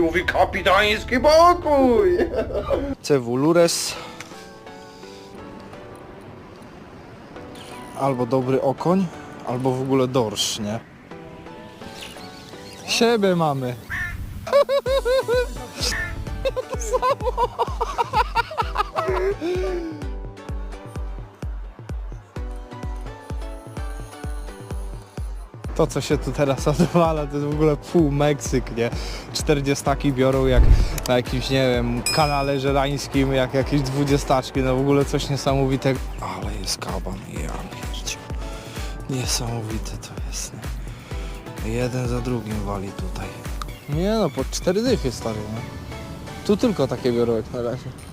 Mówi kapitański pokój! CW Lures. Albo dobry okoń, albo w ogóle dorsz, nie? Siebie mamy. to samo. To co się tu teraz odwala to jest w ogóle pół Meksyk, nie? 40 biorą jak na jakimś, nie wiem, kanale żerańskim, jak jakieś dwudziestaczki, no w ogóle coś niesamowitego. Ale jest kaban, ja pierdziu. Niesamowite to jest, nie? Jeden za drugim wali tutaj. Nie no, po cztery dychy stary, no. Tu tylko takie biorą jak na razie.